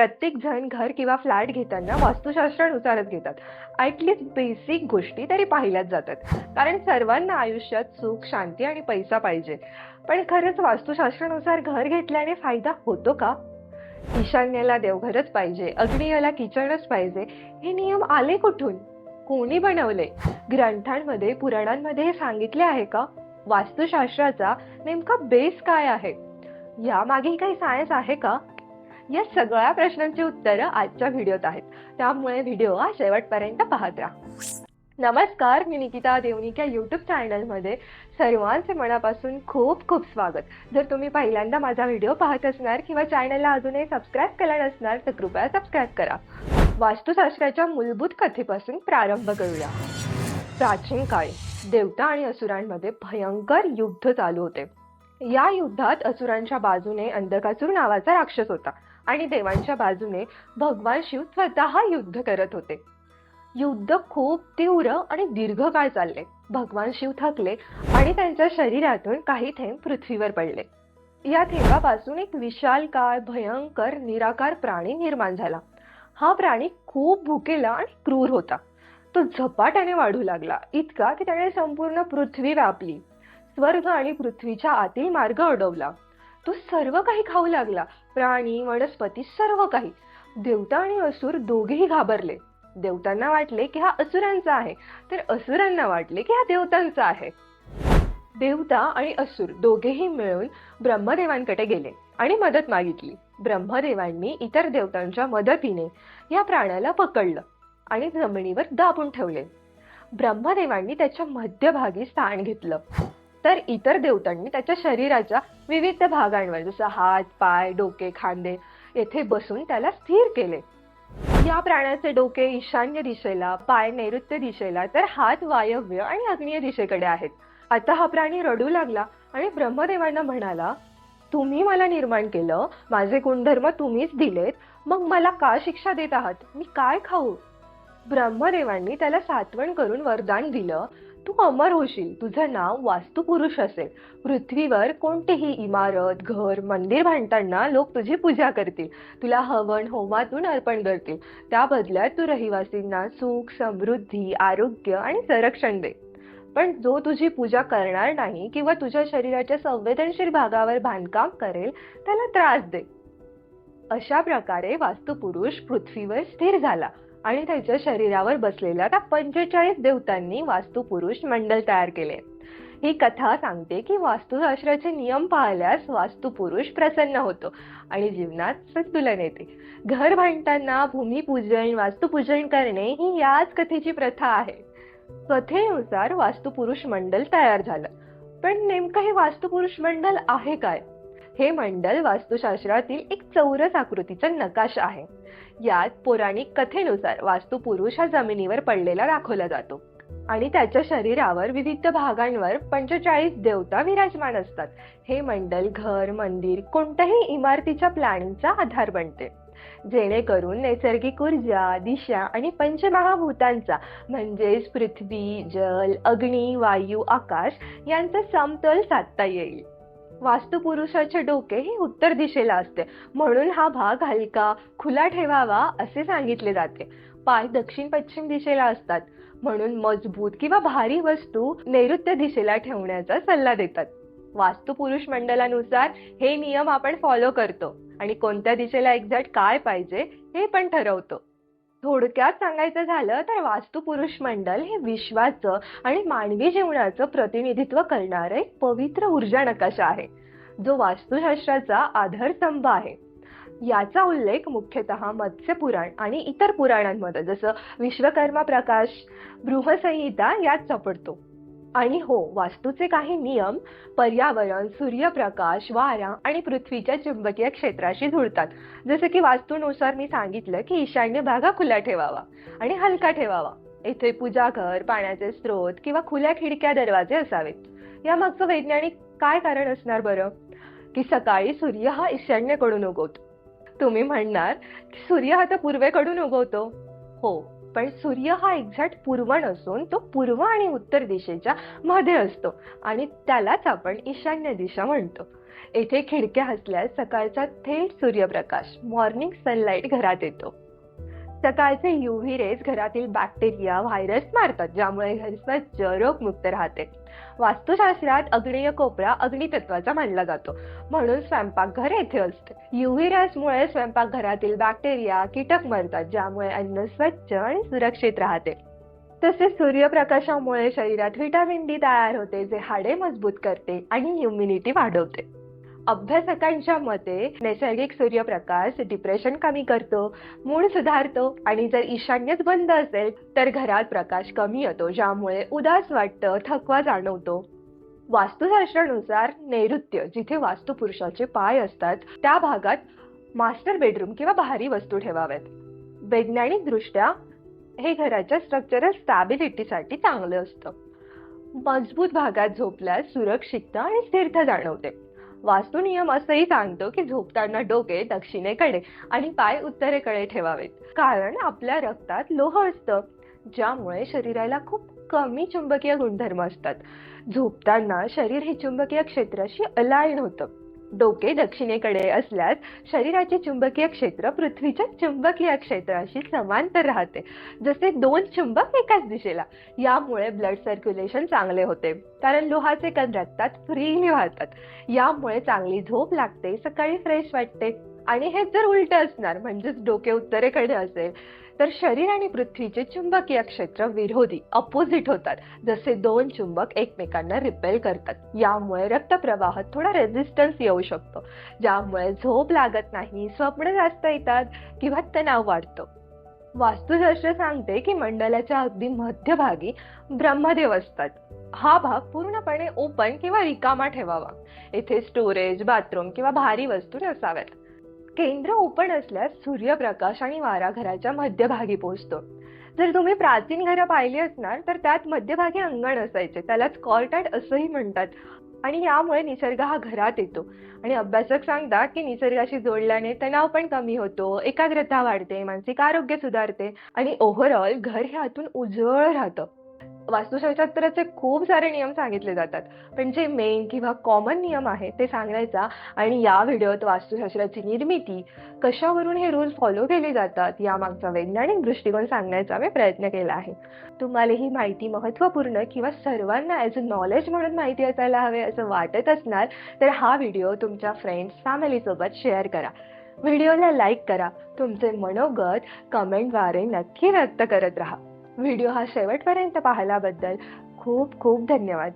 प्रत्येक जण घर किंवा फ्लॅट घेताना वास्तुशास्त्रानुसारच घेतात. ॲटलिस्ट बेसिक गोष्टी तरी पाहिल्याच जातात. कारण सर्वांना आयुष्यात सुख शांती आणि पैसा पाहिजे. पण खरंच वास्तुशास्त्रानुसार घर घेतल्याने फायदा होतो का? ईशान्येला देवघरच पाहिजे अग्नियाला किचनच पाहिजे हे नियम आले कुठून? कोणी बनवले? ग्रंथांमध्ये पुराणांमध्ये हे सांगितले आहे का? वास्तुशास्त्राचा नेमका बेस काय आहे? यामागे काही सायन्स आहे का? या सगळ्या प्रश्नांची उत्तरं आजच्या व्हिडिओत आहेत. त्यामुळे व्हिडिओ हा शेवटपर्यंत पाहत राहा. नमस्कार मी निकिता देवनिक या यूट्यूब चॅनलमध्ये सर्वांचे मनापासून खूप खूप स्वागत. जर तुम्ही पहिल्यांदा माझा व्हिडिओ पाहत असणार किंवा चॅनलला अजूनही सबस्क्राईब केला नसणार तर कृपया सबस्क्राईब करा. वास्तुशास्त्राच्या मूलभूत कथेपासून प्रारंभ करूया. प्राचीन काळी देवता आणि असुरांमध्ये भयंकर युद्ध चालू होते. या युद्धात असुरांच्या बाजूने अंधकासूर नावाचा राक्षस होता. आणि देवांच्या बाजूने भगवान शिव स्वतः युद्ध करत होते. युद्ध खूप तीव्र आणि दीर्घकाळ चालले. भगवान शिव थकले आणि त्यांच्या शरीरातून काही थेंब पृथ्वीवर पडले. या थेंबापासून एक विशाल काळ भयंकर निराकार प्राणी निर्माण झाला. हा प्राणी खूप भुकेला आणि क्रूर होता. तो झपाट्याने वाढू लागला. इतका की त्याने संपूर्ण पृथ्वी व्यापली. स्वर्ग आणि पृथ्वीच्या आतील मार्ग अडवला. तो सर्व काही खाऊ लागला. प्राणी वनस्पती सर्व काही. देवता आणि असुर दोघेही घाबरले. देवतांना वाटले की हा असुरांचा आहे. तर असुरांना वाटले की हा देवतांचा आहे. देवता आणि असुर दोघेही मिळून ब्रह्मदेवांकडे गेले आणि मदत मागितली. ब्रह्मदेवांनी इतर देवतांच्या मदतीने या प्राण्याला पकडलं आणि जमिनीवर दाबून ठेवले. ब्रह्मदेवांनी त्याच्या मध्यभागी स्थान घेतलं. तर इतर देवतांनी त्याच्या शरीराच्या विविध भागांवर जसं हात पाय डोके खांदे येथे बसून त्याला स्थिर केले. या प्राण्याचे डोके ईशान्य दिशेला पाय नैऋत्य दिशेला तर हात वायव्य आणि आग्नेय दिशेकडे आहेत. आता हा प्राणी रडू लागला आणि ब्रह्मदेवांना म्हणाला तुम्ही मला निर्माण केलं माझे गुणधर्म तुम्हीच दिलेत मग मला का शिक्षा देत आहात? मी काय खाऊ? ब्रह्मदेवांनी त्याला सातवण करून वरदान दिलं तू अमर होशील तुझं नाव वास्तुपुरुष असेल. पृथ्वीवर कोणतीही इमारत घर मंदिर बांधताना लोक तुझी पूजा करतील. तुला हवन होमातून अर्पण करतील. त्या बदल्यात तू रहिवासींना सुख समृद्धी आरोग्य आणि संरक्षण दे. पण जो तुझी पूजा करणार नाही किंवा तुझ्या शरीराच्या संवेदनशील भागावर बांधकाम करेल त्याला त्रास दे. अशा प्रकारे वास्तुपुरुष पृथ्वीवर स्थिर झाला. आणि त्याच्या शरीरावर बसलेल्या त्या पंचेचाळीस देवतांनी वास्तुपुरुष मंडल तयार केले. ही कथा सांगते की वास्तुशास्त्राचे नियम पाळल्यास वास्तुपुरुष प्रसन्न होतो आणि जीवनात संतुलन येते. घर बांधताना भूमिपूजन वास्तुपूजन करणे ही याच कथेची प्रथा आहे. कथेनुसार वास्तुपुरुष मंडल तयार झालं. पण नेमकं हे वास्तुपुरुष मंडल आहे काय? हे मंडल वास्तुशास्त्रातील एक चौरस आकृतीचा नकाशा आहे. यात पौराणिक कथेनुसार वास्तुपुरुष हा जमिनीवर पडलेला दाखवला जातो. आणि त्याच्या शरीरावर विविध भागांवर पंचेचाळीस देवता विराजमान असतात. हे मंडल घर मंदिर कोणत्याही इमारतीच्या प्लॅनिंगचा आधार बनते. जेणेकरून नैसर्गिक ऊर्जा दिशा आणि पंचमहाभूतांचा म्हणजेच पृथ्वी जल अग्नी वायू आकाश यांचा समतोल साधता येईल. वास्तुपुरुषाचे डोके हे उत्तर दिशेला असते. म्हणून हा भाग हलका खुला ठेवावा असे सांगितले जाते. पाय दक्षिण पश्चिम दिशेला असतात. म्हणून मजबूत किंवा भारी वस्तू नैऋत्य दिशेला ठेवण्याचा सल्ला देतात. वास्तुपुरुष मंडलानुसार हे नियम आपण फॉलो करतो आणि कोणत्या दिशेला एक्झॅक्ट काय पाहिजे हे पण ठरवतो. थोडक्यात सांगायचं झालं तर वास्तुपुरुष मंडल हे विश्वाचं आणि मानवी जीवनाचं प्रतिनिधित्व करणारं एक पवित्र ऊर्जा नकाशा आहे. जो वास्तुशास्त्राचा आधारस्तंभ आहे. याचा उल्लेख मुख्यतः मत्स्यपुराण आणि इतर पुराणांमध्ये जसं विश्वकर्मा प्रकाश बृहसंहिता यात सापडतो. आणि हो वास्तूचे काही नियम पर्यावरण सूर्यप्रकाश वारा आणि पृथ्वीच्या चुंबकीय क्षेत्राशी जुळतात. जसं की वास्तूनुसार मी सांगितलं की ईशान्य भागा खुला ठेवावा आणि हलका ठेवावा. येथे पूजा घर पाण्याचे स्रोत किंवा खुल्या खिडक्या दरवाजे असावेत. यामागचं वैज्ञानिक काय कारण असणार बरं? की सकाळी सूर्य हा ईशान्येकडून उगवतो. तुम्ही म्हणणार की सूर्य हा तर पूर्वेकडून उगवतो. हो पण सूर्य हा एक्झॅक्ट पूर्व नसून तो पूर्व आणि उत्तर दिशेच्या मध्ये असतो आणि त्यालाच आपण ईशान्य दिशा म्हणतो. येथे खिडक्या असल्यास सकाळचा थेट सूर्यप्रकाश मॉर्निंग सनलाईट घरात येतो. सकाळचे युव्ही रेज घरातील बॅक्टेरिया व्हायरस मारतात ज्यामुळे घर स्वच्छ रोगमुक्त राहते. वास्तुशास्त्रात अग्नेय कोपरा अग्नितत्वाचा मानला जातो. म्हणून स्वयंपाकघर येथे असते. युव्ही रेजमुळे स्वयंपाकघरातील बॅक्टेरिया कीटक मरतात ज्यामुळे अन्न स्वच्छ आणि सुरक्षित राहते. तसेच सूर्यप्रकाशामुळे शरीरात व्हिटॅमिन डी तयार होते जे हाडे मजबूत करते आणि इम्युनिटी वाढवते. अभ्यासकांच्या मते नैसर्गिक सूर्यप्रकाश डिप्रेशन कमी करतो मूड सुधारतो आणि जर ईशान्यच बंद असेल तर घरात प्रकाश कमी येतो ज्यामुळे उदास वाटतं थकवा जाणवतो. वास्तुशास्त्रानुसार नैऋत्य जिथे वास्तुपुरुषाचे पाय असतात त्या भागात मास्टर बेडरूम किंवा भारी वस्तू ठेवाव्यात. वैज्ञानिक दृष्ट्या हे घराच्या स्ट्रक्चरल स्टॅबिलिटीसाठी चांगलं असतं. मजबूत भागात झोपल्यास सुरक्षितता आणि स्थिरता जाणवते. वास्तुनियम असंही सांगतो की झोपताना डोके दक्षिणेकडे आणि पाय उत्तरेकडे ठेवावेत. कारण आपल्या रक्तात लोह असतं ज्यामुळे शरीराला खूप कमी चुंबकीय गुणधर्म असतात. झोपताना शरीर हे चुंबकीय क्षेत्राशी अलाईन होतं. डोके दक्षिणेकडे असल्यास शरीराचे चुंबकीय क्षेत्र पृथ्वीच्या चुंबकीय क्षेत्राशी समांतर राहते. जसे दोन चुंबक एकाच दिशेला यामुळे ब्लड सर्क्युलेशन चांगले होते. कारण लोहाचे कण रक्तात फ्रीली वाहतात यामुळे चांगली झोप लागते सकाळी फ्रेश वाटते. आणि हेच जर उलट असणार म्हणजेच डोके उत्तरेकडे असेल तर शरीर आणि पृथ्वीचे चुंबकीय क्षेत्र विरोधी अपोजिट होतात. जसे दोन चुंबक एकमेकांना रिपेल करतात. यामुळे रक्तप्रवाहात थोडा रेझिस्टन्स येऊ शकतो. ज्यामुळे झोप लागत नाही स्वप्न जास्त येतात किंवा तणाव वाढतो. वास्तुशास्त्र सांगते की मंडलाच्या अगदी मध्यभागी ब्रह्मदेव असतात. हा भाग पूर्णपणे ओपन किंवा रिकामा ठेवावा. येथे स्टोरेज बाथरूम किंवा भारी वस्तू नसाव्यात. केंद्र ओपन असल्यास सूर्यप्रकाश आणि वारा घराच्या मध्यभागी पोहोचतो. जर तुम्ही प्राचीन घरं पाहिली असणार तर त्यात मध्यभागी अंगण असायचे. त्यालाच कॉर्टॅट असंही म्हणतात. आणि यामुळे निसर्ग हा घरात येतो. आणि अभ्यासक सांगतात की निसर्गाशी जोडल्याने तणाव पण कमी होतो एकाग्रता वाढते मानसिक आरोग्य सुधारते आणि ओव्हरऑल घर हे आतून उजळ राहतं. वास्तुशास्त्राचे खूप सारे नियम सांगितले जातात. पण जे मेन किंवा कॉमन नियम आहे ते सांगण्याचा आणि या व्हिडिओत वास्तुशास्त्राची निर्मिती कशावरून हे रूल फॉलो केले जातात यामागचा वैज्ञानिक दृष्टिकोन सांगण्याचा मी प्रयत्न केला आहे. तुम्हाला ही माहिती महत्त्वपूर्ण किंवा सर्वांना ॲज अ नॉलेज म्हणून माहिती असायला हवे असं वाटत असणार तर हा व्हिडिओ तुमच्या फ्रेंड्स फॅमिलीसोबत शेअर करा. व्हिडिओला लाईक करा. तुमचे मनोगत कमेंटद्वारे नक्की व्यक्त करत राहा. व्हिडिओ हा शेवटपर्यंत पाहिल्याबद्दल खूप खूप धन्यवाद.